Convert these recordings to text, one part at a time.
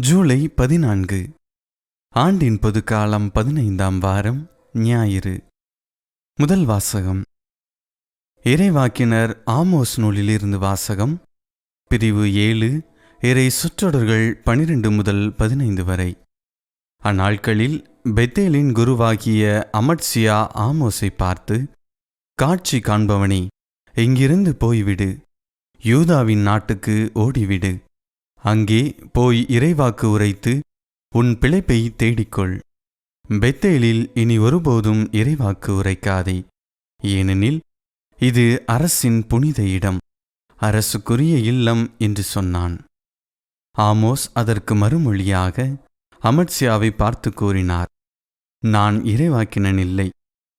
ஜூலை பதினான்கு. ஆண்டின் பொதுக்காலம் பதினைந்தாம் வாரம் ஞாயிறு. முதல் வாசகம். இறைவாக்கினர் ஆமோஸ் நூலிலிருந்து வாசகம் பிரிவு ஏழு இறை சுற்றொடர்கள் பனிரெண்டு முதல் பதினைந்து வரை. அந்நாட்களில் பெத்தேலின் குருவாகிய அமட்சியா ஆமோஸை பார்த்து காட்சி காண்பவனே இங்கிருந்து போய்விடு. யூதாவின் நாட்டுக்கு ஓடிவிடு. அங்கே போய் இறைவாக்கு உரைத்து உன் பிழைப்பை தேடிக்கொள். பெத்தேலில் இனி ஒருபோதும் இறைவாக்கு உரைக்காதே. ஏனெனில் இது அரசின் புனித இடம். அரசுக்குரிய இல்லம் என்று சொன்னான். ஆமோஸ் அதற்கு மறுமொழியாக அமர்சியாவை பார்த்து கூறினார் நான் இறைவாக்கினன் இல்லை.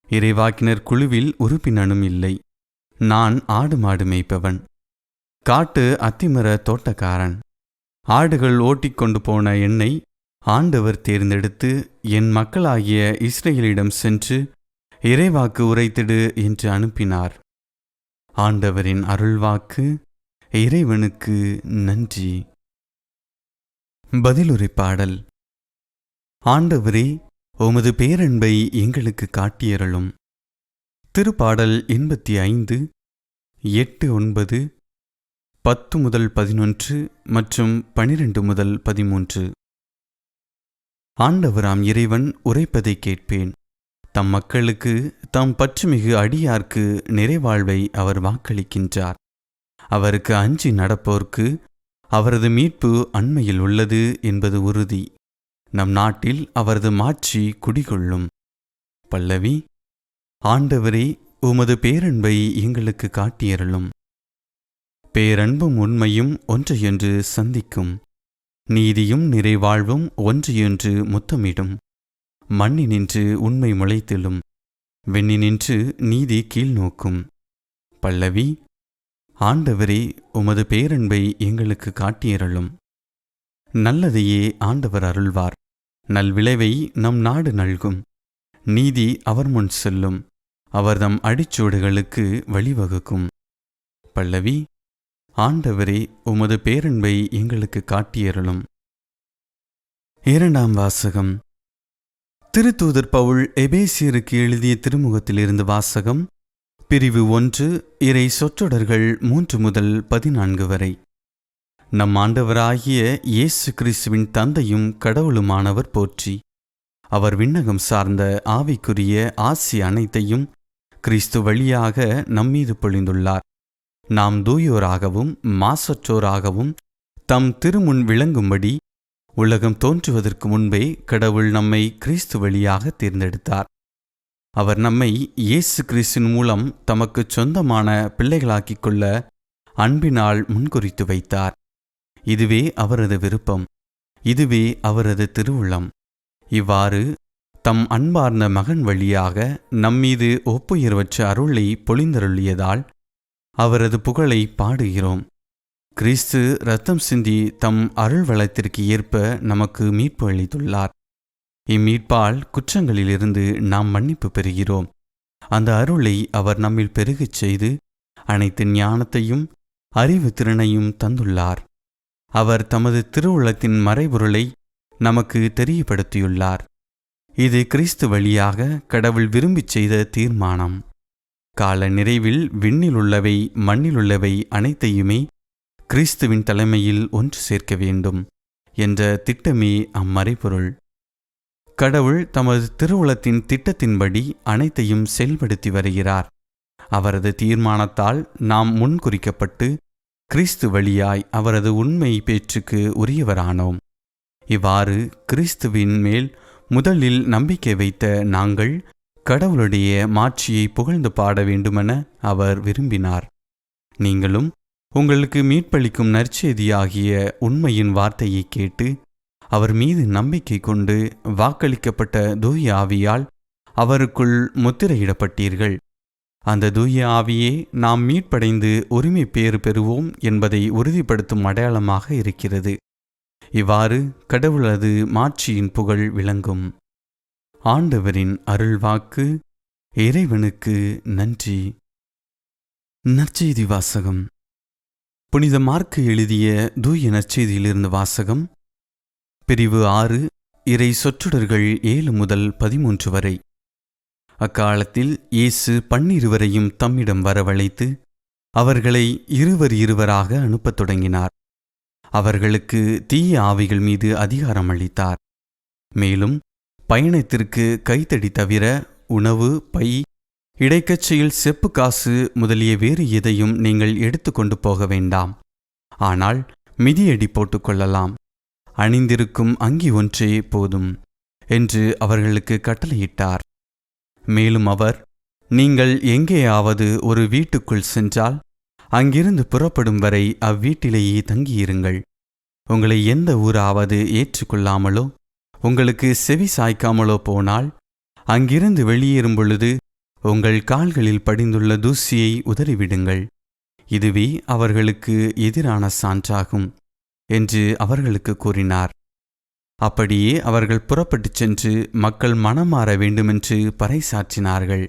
இறைவாக்கினர் குழுவில் உறுப்பினனும் இல்லை. நான் ஆடு மாடு மேய்ப்பவன். காட்டு அத்திமர தோட்டக்காரன். ஆடுகள் ஓட்டிக்கொண்டு போன என்னை ஆண்டவர் தேர்ந்தெடுத்து என் மக்களாகிய இஸ்ரேலிடம் சென்று இறைவாக்கு உரைத்திடு என்று அனுப்பினார். ஆண்டவரின் அருள்வாக்கு இறைவனுக்கு நன்றி. பதிலுரை பாடல். ஆண்டவரே உமது பேரன்பை எங்களுக்கு காட்டியறலும் திருப்பாடல் எண்பத்தி ஐந்து எட்டு ஒன்பது பத்து முதல் பதினொன்று மற்றும் பனிரெண்டு முதல் பதிமூன்று. ஆண்டவராம் இறைவன் உரைப்பதை கேட்பேன். தம் மக்களுக்கு தம் பற்றுமிகு அடியார்க்கு நிறைவாழ்வை அவர் வாக்களிக்கின்றார். அவருக்கு அஞ்சி நடப்போர்க்கு அவரது மீட்பு அண்மையில் உள்ளது என்பது உறுதி. நம் நாட்டில் அவரது மாட்சி குடிகொள்ளும். பல்லவி ஆண்டவரே உமது பேரன்பை எங்களுக்கு காட்டியருளும். பேரன்பும் உண்மையும் ஒன்றையொன்று சந்திக்கும். நீதியும் நிறைவாழ்வும் ஒன்று என்று முத்தமிடும் மண்ணினின்று உண்மை முளைத்திலும் வெண்ணினின்று நீதி கீழ் நோக்கும் பல்லவி ஆண்டவரே உமது பேரன்பை எங்களுக்கு காட்டியருளும். நல்லதையே ஆண்டவர் அருள்வார். நல்விளைவை நம் நாடு நல்கும். நீதி அவர் முன் செல்லும் அவர்தம் அடிச்சூடுகளுக்கு வழிவகுக்கும். பல்லவி ஆண்டவரே உமது பேரன்பை எங்களுக்கு காட்டியருளும். இரண்டாம் வாசகம். திருத்தூதர் பவுல் எபேசியருக்கு எழுதிய திருமுகத்திலிருந்து வாசகம். பிரிவு ஒன்று இறை சொற்றொடர்கள் மூன்று முதல் பதினான்கு வரை. நம் ஆண்டவராகிய இயேசு கிறிஸ்துவின் தந்தையும் கடவுளுமானவர் போற்றி. அவர் விண்ணகம் சார்ந்த ஆவிக்குரிய ஆசி அனைத்தையும் கிறிஸ்து வழியாக நம்மீது பொழிந்துள்ளார். நாம் தூயோராகவும் மாசற்றோராகவும் தம் திருமுன் விளங்கும்படி உலகம் தோன்றுவதற்கு முன்பே கடவுள் நம்மை கிறிஸ்து வழியாக தேர்ந்தெடுத்தார். அவர் நம்மை இயேசு கிறிஸ்தின் மூலம் தமக்கு சொந்தமான பிள்ளைகளாக்கிக் கொள்ள அன்பினால் முன்குறித்து வைத்தார். இதுவே அவரது விருப்பம். இதுவே அவரது திருவுளம். இவ்வாறு தம் அன்பார்ந்த மகன் வழியாக நம்மீது ஒப்புயர்வற்ற அருளை பொழிந்தருளியதால் அவரது புகழை பாடுகிறோம். கிறிஸ்து ரத்தம் சிந்தி தம் அருள் வளத்திற்கு ஏற்ப நமக்கு மீட்பு அளித்துள்ளார். இம்மீட்பால் குற்றங்களிலிருந்து நாம் மன்னிப்பு பெறுகிறோம். அந்த அருளை அவர் நம்மில் பெருகச் செய்து அனைத்து ஞானத்தையும் அறிவு திறனையும் தந்துள்ளார். அவர் தமது திருவுளத்தின் மறைபொருளை நமக்கு தெரியப்படுத்தியுள்ளார். இது கிறிஸ்து வழியாக கடவுள் விரும்பிச் செய்த தீர்மானம். கால நிறைவில் விண்ணிலுள்ளவை மண்ணிலுள்ளவை அனைத்தையுமே கிறிஸ்துவின் தலைமையில் ஒன்று சேர்க்க வேண்டும் என்ற திட்டமே அம்மறைபொருள். கடவுள் தமது திருவுளத்தின் திட்டத்தின்படி அனைத்தையும் செயல்படுத்தி வருகிறார். அவரது தீர்மானத்தால் நாம் முன்குறிக்கப்பட்டு கிறிஸ்து வழியாய் அவரது உண்மை பேச்சுக்கு உரியவரானோம். இவ்வாறு கிறிஸ்துவின் மேல் முதலில் நம்பிக்கை வைத்த நாங்கள் கடவுளுடைய மாட்சியை புகழ்ந்து பாட வேண்டுமென அவர் விரும்பினார். நீங்களும் உங்களுக்கு மீட்பளிக்கும் நற்செய்தியாகிய உண்மையின் வார்த்தையை கேட்டு அவர் மீது நம்பிக்கை கொண்டு வாக்களிக்கப்பட்ட தூய ஆவியால் அவருக்குள் முத்திரையிடப்பட்டீர்கள். அந்த தூய ஆவியே நாம் மீட்படைந்து உரிமை பேறு பெறுவோம் என்பதை உறுதிப்படுத்தும் அடையாளமாக இருக்கிறது. இவ்வாறு கடவுளது மாட்சியின் புகழ் விளங்கும். ஆண்டவரின் அருள்வாக்கு இறைவனுக்கு நன்றி. நற்செய்தி வாசகம். புனித மார்க்கு எழுதிய தூய நற்செய்தியிலிருந்து வாசகம். பிரிவு ஆறு இறை சொற்றொடர்கள் ஏழு முதல் பதிமூன்று வரை. அக்காலத்தில் இயேசு பன்னிருவரையும் தம்மிடம் வரவழைத்து அவர்களை இருவர் இருவராக அனுப்பத் தொடங்கினார். அவர்களுக்கு தீய ஆவிகள் மீது அதிகாரம் அளித்தார். மேலும் பயணத்திற்கு கைத்தடி தவிர உணவு பை இடைக்கச்சையில் செப்பு காசு முதலிய வேறு எதையும் நீங்கள் எடுத்துக்கொண்டு போக வேண்டாம். ஆனால் மிதியடி போட்டுக்கொள்ளலாம் அணிந்திருக்கும் அங்கி ஒன்றே போதும் என்று அவர்களுக்கு கட்டளையிட்டார். மேலும் அவர் நீங்கள் எங்கேயாவது ஒரு வீட்டுக்குள் சென்றால் அங்கிருந்து புறப்படும் வரை அவ்வீட்டிலேயே தங்கியிருங்கள். உங்களை எந்த ஊராவது ஏற்றுக்கொள்ளாமலோ உங்களுக்கு செவி சாய்க்காமலோ போனால் அங்கிருந்து வெளியேறும் பொழுது உங்கள் கால்களில் படிந்துள்ள தூசியை உதறிவிடுங்கள். இதுவே அவர்களுக்கு எதிரான சான்றாகும் என்று அவர்களுக்கு கூறினார். அப்படியே அவர்கள் புறப்பட்டுச் சென்று மக்கள் மனம் மாற வேண்டுமென்று பறைசாற்றினார்கள்.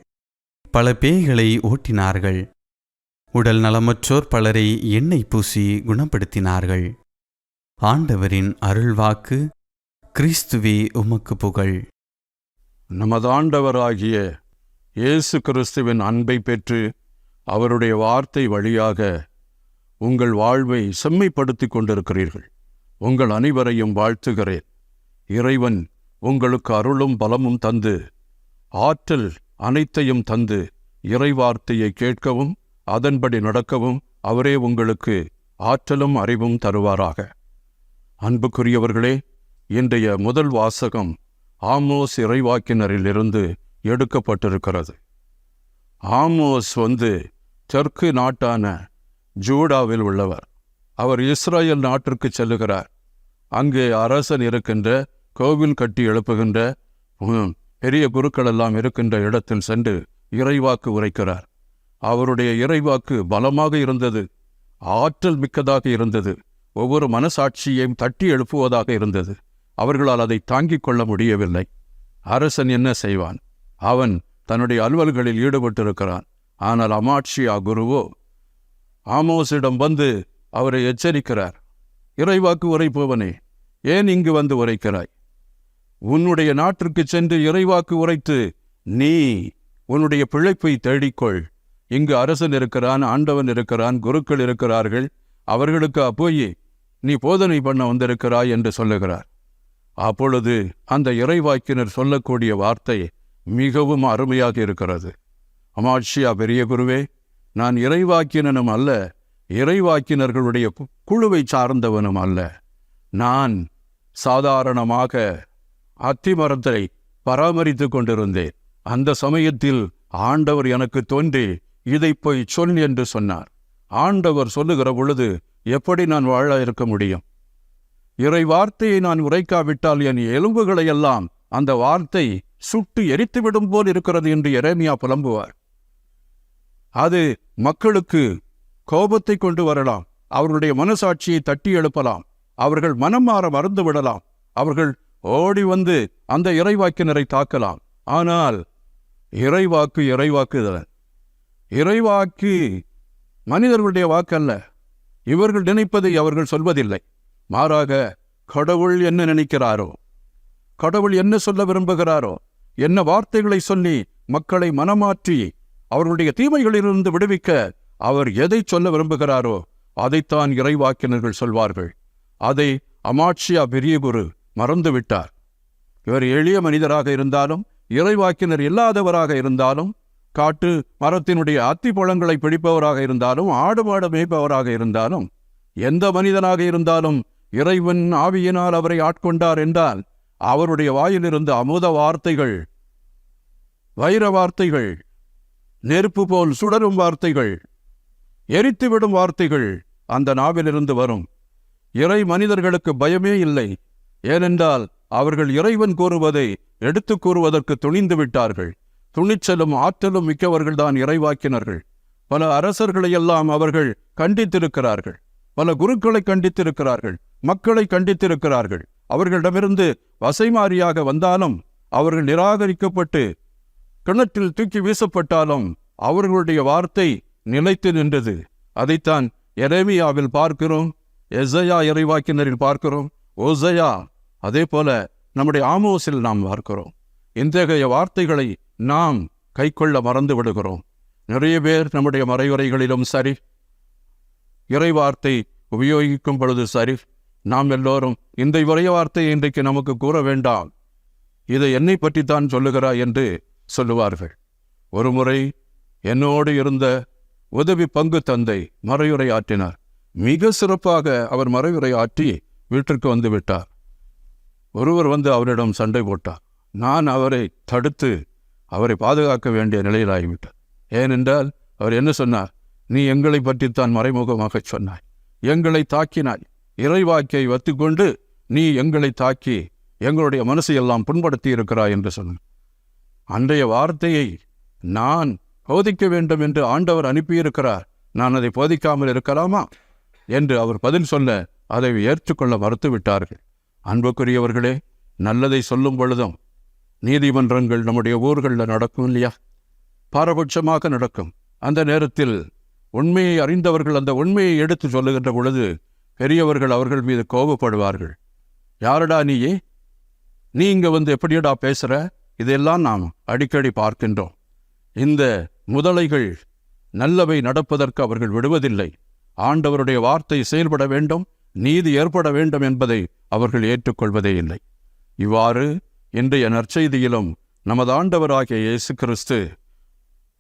பல பேய்களை ஓட்டினார்கள். உடல் நலமற்றோர் பலரை எண்ணெய் பூசி குணப்படுத்தினார்கள். ஆண்டவரின் அருள்வாக்கு கிறிஸ்துவே உமக்கு புகழ். நமது ஆண்டவராகிய இயேசு கிறிஸ்துவின் அன்பை பெற்று அவருடைய வார்த்தை வழியாக உங்கள் வாழ்வை செம்மைப்படுத்திக் கொண்டிருக்கிறீர்கள். உங்கள் அனைவரையும் வாழ்த்துகிறேன். இறைவன் உங்களுக்கு அருளும் பலமும் தந்து ஆற்றல் அனைத்தையும் தந்து இறைவார்த்தையை கேட்கவும் அதன்படி நடக்கவும் அவரே உங்களுக்கு ஆற்றலும் அறிவும் தருவாராக. அன்புக்குரியவர்களே இன்றைய முதல் வாசகம் ஆமோஸ் இறைவாக்கினரிலிருந்து எடுக்கப்பட்டிருக்கிறது. ஆமோஸ் வந்து தெற்கு நாட்டான ஜூடாவில் உள்ளவர். அவர் இஸ்ரேல் நாட்டிற்கு செல்லுகிறார். அங்கே அரசன் இருக்கின்ற கோவில் கட்டி எழுப்புகின்ற உம், பெரிய குருக்கள் எல்லாம் இருக்கின்ற இடத்தில் சென்று இறைவாக்கு உரைக்கிறார். அவருடைய இறைவாக்கு பலமாக இருந்தது. ஆற்றல் மிக்கதாக இருந்தது. ஒவ்வொரு மனசாட்சியையும் தட்டி எழுப்புவதாக இருந்தது. அவர்களால் அதை தாங்கிக் கொள்ள முடியவில்லை. அரசன் என்ன செய்வான்? அவன் தன்னுடைய அலுவல்களில் ஈடுபட்டிருக்கிறான். ஆனால் அமாட்சியா குருவோ ஆமோஸிடம் வந்து அவரை எச்சரிக்கிறார். இறைவாக்கு உரைப்பவனே ஏன் இங்கு வந்து உரைக்கிறாய்? உன்னுடைய நாட்டிற்கு சென்று இறைவாக்கு உரைத்து நீ உன்னுடைய பிழைப்பை தேடிக்கொள். இங்கு அரசன் இருக்கிறான் ஆண்டவன் இருக்கிறான் குருக்கள் இருக்கிறார்கள். அவர்களுக்கு அப்போயே நீ போதனை பண்ண வந்திருக்கிறாய் என்று சொல்லுகிறார். அப்பொழுது அந்த இறைவாக்கினர் சொல்லக்கூடிய வார்த்தை மிகவும் அருமையாக இருக்கிறது. அமாட்சியா பெரிய குருவே நான் இறைவாக்கினனும் அல்ல இறைவாக்கினர்களுடைய குழுவை சார்ந்தவனும் அல்ல. நான் சாதாரணமாக அத்திமரத்தை பராமரித்து கொண்டிருந்தேன். அந்த சமயத்தில் ஆண்டவர் எனக்கு தோன்றி இதை போய் சொல் என்று சொன்னார். ஆண்டவர் சொல்லுகிற பொழுது எப்படி நான் வாழ இருக்க முடியும்? இறை வார்த்தையை நான் உரைக்காவிட்டால் என் எலும்புகளையெல்லாம் அந்த வார்த்தை சுட்டு எரித்துவிடும் போல் இருக்கிறது என்று எரேமியா புலம்புவார். அது மக்களுக்கு கோபத்தை கொண்டு வரலாம் அவர்களுடைய மனசாட்சியை தட்டி எழுப்பலாம் அவர்கள் மனம் மாற மறந்து விடலாம் அவர்கள் ஓடி வந்து அந்த இறைவாக்கினரை தாக்கலாம். ஆனால் இறைவாக்கு இறைவாக்குதல் இறைவாக்கு மனிதர்களுடைய வாக்கல்ல இவர்கள் நினைப்பதை அவர்கள் சொல்வதில்லை. மாறாக கடவுள் என்ன நினைக்கிறாரோ? கடவுள் என்ன சொல்ல விரும்புகிறாரோ? என்ன வார்த்தைகளை சொல்லி மக்களை மனமாற்றி அவர்களுடைய தீமைகளிலிருந்து விடுவிக்க அவர் எதை சொல்ல விரும்புகிறாரோ அதைத்தான் இறைவாக்கினர்கள் சொல்வார்கள். அதை அமாட்சியா பெரிய குரு மறந்துவிட்டார். இவர் எளிய மனிதராக இருந்தாலும் இறைவாக்கினர் இல்லாதவராக இருந்தாலும் காட்டு மரத்தினுடைய அத்தி பழங்களை பிடிப்பவராக இருந்தாலும் ஆடு மாடு மேய்ப்பவராக இருந்தாலும் எந்த மனிதனாக இருந்தாலும் இறைவன் ஆவியினால் அவரை ஆட்கொண்டார் என்றால் அவருடைய வாயிலிருந்து அமுத வார்த்தைகள் வைர வார்த்தைகள் நெருப்பு போல் சுடரும் வார்த்தைகள் எரித்துவிடும் வார்த்தைகள் அந்த நாவிலிருந்து வரும். இறை மனிதர்களுக்கு பயமே இல்லை. ஏனென்றால் அவர்கள் இறைவன் கூறுவதை எடுத்துக் கூறுவதற்கு துணிந்து விட்டார்கள். துணிச்சலும் ஆற்றலும் மிக்கவர்கள்தான் இறைவாக்கினர்கள். பல அரசர்களையெல்லாம் அவர்கள் கண்டித்திருக்கிறார்கள். பல குருக்களை கண்டித்திருக்கிறார்கள் மக்களை கண்டித்திருக்கிறார்கள். அவர்களிடமிருந்து வசைமாரியாக வந்தாலும் அவர்கள் நிராகரிக்கப்பட்டு கிணற்றில் தூக்கி வீசப்பட்டாலும் அவர்களுடைய வார்த்தை நிலைத்து நின்றது. அதைத்தான் எரேமியாவில் பார்க்கிறோம் எசையா இறைவாக்கினரில் பார்க்கிறோம் ஓசையா அதே போல நம்முடைய ஆமோஸில் நாம் பார்க்கிறோம். இத்தகைய வார்த்தைகளை நாம் கைக்கொள்ள மறந்து விடுகிறோம். நிறைய பேர் நம்முடைய மறைவுரைகளிலும் சரி இறைவார்த்தை உபயோகிக்கும் பொழுது சரி நாம் எல்லோரும் இந்த இறை வார்த்தை இன்றைக்கு நமக்கு கூற வேண்டாம். இதை என்னை பற்றித்தான் சொல்லுகிறாய் என்று சொல்லுவார்கள். ஒருமுறை என்னோடு இருந்த உதவி பங்கு தந்தை மறையுரை ஆற்றினார். மிக சிறப்பாக அவர் மறையுரை ஆற்றி வீட்டிற்கு வந்து விட்டார். ஒருவர் வந்து அவரிடம் சண்டை போட்டார். நான் அவரை தடுத்து அவரை பாதுகாக்க வேண்டிய நிலையிலாகிவிட்டார் ஏனென்றால் அவர் என்ன சொன்னார்? நீ எங்களை பற்றித்தான் மறைமுகமாக சொன்னாய். எங்களை தாக்கினாய். இறைவாக்கியை வத்துக்கொண்டு நீ எங்களை தாக்கி எங்களுடைய மனசை எல்லாம் புண்படுத்தி இருக்கிறாய் என்று சொன்னார் அன்றைய வார்த்தையை நான் போதிக்க வேண்டும் என்று ஆண்டவர் அனுப்பியிருக்கிறார். நான் அதை போதிக்காமல் இருக்கலாமா? என்று அவர் பதில் சொல்ல அதை ஏற்றுக்கொள்ள மறுத்துவிட்டார்கள். அன்புக்குரியவர்களே நல்லதை சொல்லும் பொழுதும் நீதிமன்றங்கள் நம்முடைய ஊர்களில் நடக்கும் இல்லையா? பாரபட்சமாக நடக்கும். அந்த நேரத்தில் உண்மையை அறிந்தவர்கள் அந்த உண்மையை எடுத்து சொல்லுகின்ற பொழுது பெரியவர்கள் அவர்கள் மீது கோபப்படுவார்கள். யாரடா நீயே? நீ இங்க வந்து எப்படியடா பேசுற? இதெல்லாம் நாம் அடிக்கடி பார்க்கின்றோம். இந்த முதலைகள் நல்லவை நடப்பதற்கு அவர்கள் விடுவதில்லை. ஆண்டவருடைய வார்த்தை செயல்பட வேண்டும் நீதி ஏற்பட வேண்டும் என்பதை அவர்கள் ஏற்றுக்கொள்வதே இல்லை. இவ்வாறு இன்றைய நற்செய்தியிலும் நமது ஆண்டவராகிய இயேசு கிறிஸ்து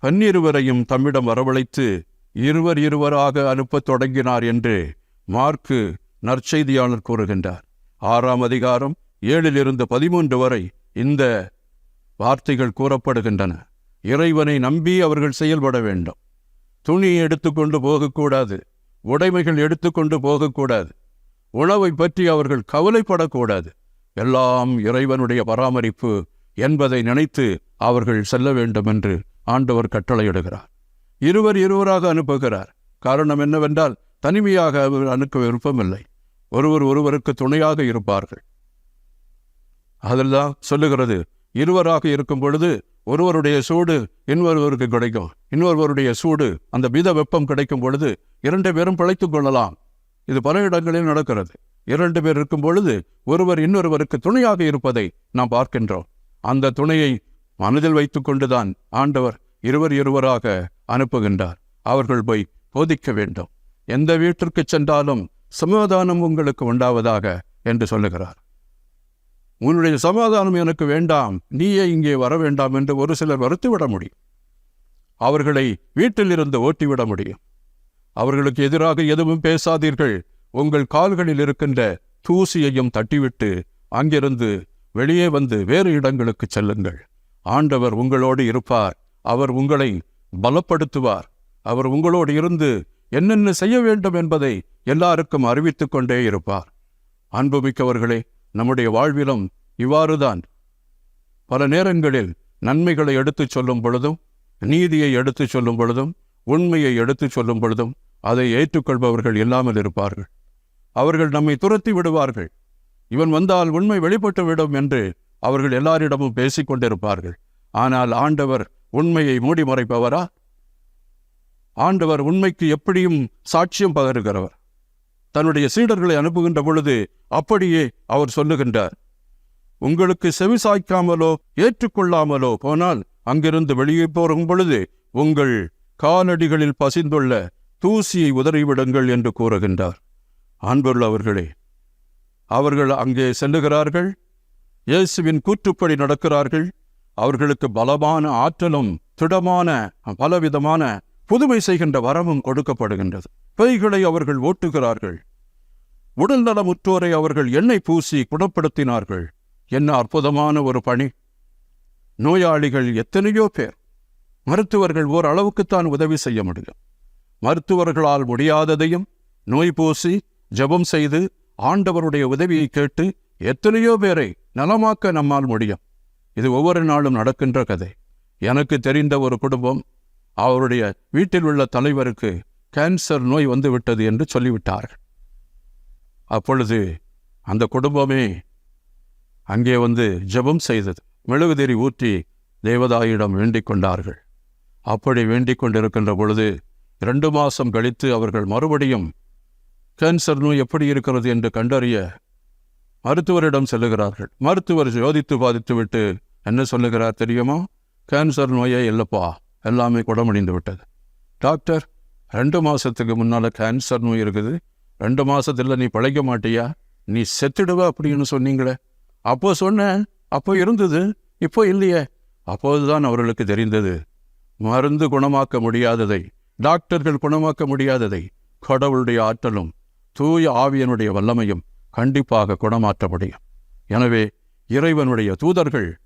பன்னிருவரையும் தம்மிடம் வரவழைத்து இருவர் இருவராக அனுப்பத் தொடங்கினார் என்று மார்க்கு நற்செய்தியாளர் கூறுகின்றார். ஆறாம் அதிகாரம் ஏழிலிருந்து பதிமூன்று வரை இந்த வார்த்தைகள் கூறப்படுகின்றன. இறைவனை நம்பி அவர்கள் செயல்பட வேண்டும். துணி எடுத்துக்கொண்டு போகக்கூடாது. உடைமைகள் எடுத்துக்கொண்டு போகக்கூடாது. உணவை பற்றி அவர்கள் கவலைப்படக்கூடாது. எல்லாம் இறைவனுடைய பராமரிப்பு என்பதை நினைத்து அவர்கள் செல்ல வேண்டும் என்று ஆண்டவர் கட்டளையிடுகிறார். இருவர் இருவராக அனுப்புகிறார். காரணம் என்னவென்றால் தனிமையாக அவர் அனுப்ப விருப்பமில்லை. ஒருவர் ஒருவருக்கு துணையாக இருப்பார்கள். அதில்தான் சொல்லுகிறது இருவராக இருக்கும் பொழுது ஒருவருடைய சூடு இன்னொருவருக்கு கிடைக்கும். இன்னொருவருடைய சூடு அந்த மித வெப்பம் கிடைக்கும் பொழுது இரண்டு பேரும் பிழைத்துக் கொள்ளலாம். இது பல இடங்களில் நடக்கிறது. இரண்டு பேர் இருக்கும் பொழுது ஒருவர் இன்னொருவருக்கு துணையாக இருப்பதை நாம் பார்க்கின்றோம். அந்த துணையை மனதில் வைத்துக்கொண்டுதான் ஆண்டவர் இருவர் இருவராக அனுப்புகின்றார். அவர்கள் போய் போதிக்க வேண்டும். எந்த வீட்டிற்கு சென்றாலும் சமாதானம் உங்களுக்கு உண்டாவதாக என்று சொல்லுகிறார். உன்னுடைய சமாதானம் எனக்கு வேண்டாம். நீயே இங்கே வர வேண்டாம் என்று ஒரு சிலர் வருத்திவிட முடியும். அவர்களை வீட்டிலிருந்து ஓட்டிவிட முடியும். அவர்களுக்கு எதிராக எதுவும் பேசாதீர்கள். உங்கள் கால்களில் இருக்கின்ற தூசியையும் தட்டிவிட்டு அங்கிருந்து வெளியே வந்து வேறு இடங்களுக்கு செல்லுங்கள். ஆண்டவர் உங்களோடு இருப்பார். அவர் உங்களை பலப்படுத்துவார். அவர் உங்களோடு இருந்து என்னென்ன செய்ய வேண்டும் என்பதை எல்லாருக்கும் அறிவித்துக் கொண்டே இருப்பார். அன்புமிக்கவர்களே நம்முடைய வாழ்விலும் இவ்வாறுதான். பல நேரங்களில் நன்மைகளை எடுத்துச் சொல்லும் பொழுதும் நீதியை எடுத்துச் சொல்லும் பொழுதும் உண்மையை எடுத்துச் சொல்லும் பொழுதும் அதை ஏற்றுக்கொள்பவர்கள் இல்லாமல் இருப்பார்கள். அவர்கள் நம்மை துரத்தி விடுவார்கள். இவன் வந்தால் உண்மை வெளிப்பட்டுவிடும் என்று அவர்கள் எல்லாரிடமும் பேசிக்கொண்டிருப்பார்கள் ஆனால் ஆண்டவர் உண்மையை மூடி மறைப்பவரா ஆண்டவர் உண்மைக்கு எப்படியும் சாட்சியம் பகருகிறவர். தன்னுடைய சீடர்களை அனுப்புகின்ற பொழுது அப்படியே அவர் சொல்லுகின்றார் உங்களுக்கு செவிசாய்க்காமலோ ஏற்றுக்கொள்ளாமலோ போனால் அங்கிருந்து வெளியே போகும் பொழுது உங்கள் காலடிகளில் பசிந்துள்ள தூசியை உதறிவிடுங்கள் என்று கூறுகின்றார். அன்புள்ளவர்களே அவர்கள் அங்கே செல்லுகிறார்கள்? இயேசுவின் கூற்றுப்படி நடக்கிறார்கள்? அவர்களுக்கு பலமான ஆற்றலும் திடமான பலவிதமான புதுமை செய்கின்ற வரமும் கொடுக்கப்படுகின்றது. பைகளை அவர்கள் ஓட்டுகிறார்கள். உடல் நலமுற்றோரை அவர்கள் எண்ணெய் பூசி குணப்படுத்தினார்கள். என்ன அற்புதமான ஒரு பணி! நோயாளிகள் எத்தனையோ பேர். மருத்துவர்கள் ஓரளவுக்குத்தான் உதவி செய்ய முடியும். மருத்துவர்களால் முடியாததையும் நோய் பூசி ஜெபம் செய்து ஆண்டவருடைய உதவியை கேட்டு எத்தனையோ பேரை நலமாக்க நம்மால் முடியும். இது ஒவ்வொரு நாளும் நடக்கின்ற கதை. எனக்கு தெரிந்த ஒரு குடும்பம் அவருடைய வீட்டில் உள்ள தலைவருக்கு கேன்சர் நோய் வந்துவிட்டது என்று சொல்லிவிட்டார்கள். அப்பொழுது அந்த குடும்பமே அங்கே வந்து ஜெபம் செய்தது. மெழுகுதிரி ஊற்றி தேவதாயிடம் வேண்டிக் கொண்டார்கள். அப்படி வேண்டிக் கொண்டிருக்கின்ற பொழுது இரண்டு மாசம் கழித்து அவர்கள் மறுபடியும் கேன்சர் நோய் எப்படி இருக்கிறது என்று கண்டறிய மருத்துவரிடம் செல்லுகிறார்கள். மருத்துவர் ஜோதித்து பாதித்து விட்டு என்ன சொல்லுகிறார் தெரியுமா? கேன்சர் நோயே இல்லைப்பா எல்லாமே குடமடைந்து விட்டது. டாக்டர் ரெண்டு மாசத்துக்கு முன்னால கேன்சர் நோய் இருக்குது. ரெண்டு மாசத்துல நீ பழைக்க மாட்டியா? நீ செத்துடுவ அப்படின்னு சொன்னீங்களே. அப்போ சொன்னேன் அப்போ இருந்தது இப்போ இல்லையே. அப்போதுதான் அவர்களுக்கு தெரிந்தது மருந்து குணமாக்க முடியாததை டாக்டர்கள் குணமாக்க முடியாததை கடவுளுடைய ஆற்றலும் தூய ஆவியனுடைய வல்லமையும் கண்டிப்பாக குணமாற்ற முடியும் எனவே இறைவனுடைய தூதர்கள்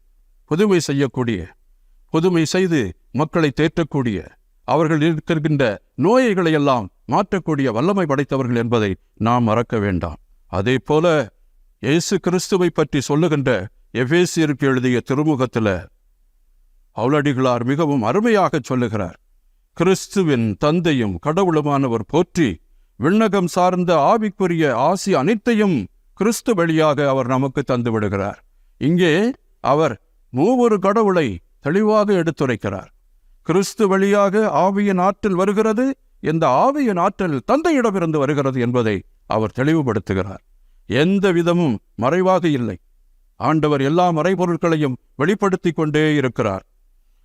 புதுமை செய்யக்கூடிய புதுமை செய்து மக்களை தேற்றக்கூடிய அவர்கள் இருக்கின்ற நோய்களை எல்லாம் மாற்றக்கூடிய வல்லமை படைத்தவர்கள் என்பதை நாம் மறக்க வேண்டாம். அதே போல இயேசு கிறிஸ்துவை பற்றி சொல்லுகின்ற எஃபேசியருக்கு எழுதிய திருமுகத்தில் அவளடிகளார் மிகவும் அருமையாக சொல்லுகிறார் கிறிஸ்துவின் தந்தையும் கடவுளுமானவர் போற்றி விண்ணகம் சார்ந்த ஆவிக்குரிய ஆசி அனைத்தையும் கிறிஸ்து வழியாக அவர் நமக்கு தந்து விடுகிறார். இங்கே அவர் மூவொரு கடவுளை தெளிவாக எடுத்துரைக்கிறார். கிறிஸ்து வழியாக ஆவியின் ஆற்றல் வருகிறது இந்த ஆவியின் ஆற்றல் தந்தையிடமிருந்து வருகிறது என்பதை அவர் தெளிவுபடுத்துகிறார். எந்த விதமும் மறைவாக இல்லை. ஆண்டவர் எல்லா மறைபொருட்களையும் வெளிப்படுத்திக் கொண்டே இருக்கிறார்.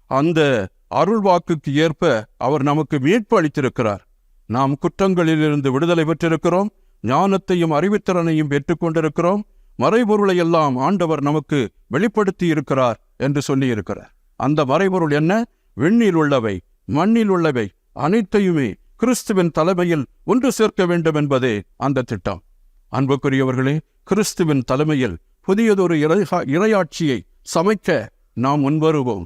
அந்த அருள்வாக்குக்கு ஏற்ப அவர் நமக்கு மீட்பு அளித்திருக்கிறார். நாம் குற்றங்களிலிருந்து விடுதலை பெற்றிருக்கிறோம் ஞானத்தையும் அறிவுத்திறனையும் பெற்றுக்கொண்டிருக்கிறோம் மறைபொருளை எல்லாம் ஆண்டவர் நமக்கு வெளிப்படுத்தி இருக்கிறார் என்று சொல்லியிருக்கிறார். அந்த மறைபொருள் என்ன? விண்ணில் உள்ளவை மண்ணில் உள்ளவை அனைத்தையுமே கிறிஸ்துவின் தலைமையில் ஒன்று சேர்க்க வேண்டும் என்பதே அந்த திட்டம். அன்புக்குரியவர்களே கிறிஸ்துவின் தலைமையில் புதியதொரு இறைஹா- இறையாட்சியை சமைக்க நாம் முன்வருவோம்.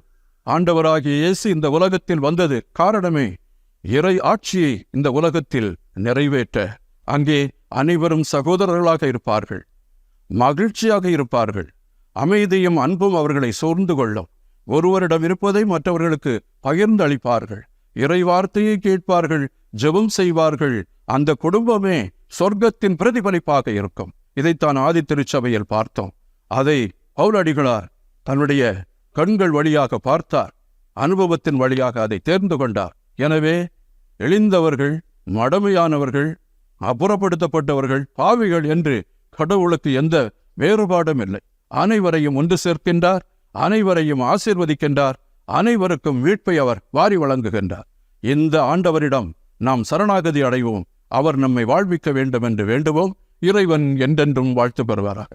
ஆண்டவராகிய இயேசு இந்த உலகத்தில் வந்தது காரணமே இறை ஆட்சியை இந்த உலகத்தில் நிறைவேற்ற அங்கே அனைவரும் சகோதரர்களாக இருப்பார்கள். மகிழ்ச்சியாக இருப்பார்கள். அமைதியும் அன்பும் அவர்களை சூழ்ந்து கொள்ளும். ஒருவரிடம் இருப்பதை மற்றவர்களுக்கு பகிர்ந்து அளிப்பார்கள். இறை வார்த்தையை கேட்பார்கள் ஜெபம் செய்வார்கள். அந்த குடும்பமே சொர்க்கத்தின் பிரதிபலிப்பாக இருக்கும். இதைத்தான் ஆதி திருச்சபையில் பார்த்தோம். அதை பவுலடிகளார் தன்னுடைய கண்கள் வழியாக பார்த்தார். அனுபவத்தின் வழியாக அதை தேர்ந்து கொண்டார். எனவே எளிந்தவர்கள் மடமையானவர்கள் அப்புறப்படுத்தப்பட்டவர்கள் பாவிகள் என்று கடவுளுக்கு எந்த வேறுபாடும் இல்லை. அனைவரையும் ஒன்று சேர்க்கின்றார் அனைவரையும் ஆசிர்வதிக்கின்றார் அனைவருக்கும் மீட்பை அவர் வாரி வழங்குகின்றார். இந்த ஆண்டவரிடம் நாம் சரணாகதி அடைவோம். அவர் நம்மை வாழ்விக்க வேண்டும் என்று வேண்டுவோம். இறைவன் என்றென்றும் வாழ்த்து பெறுவாராக.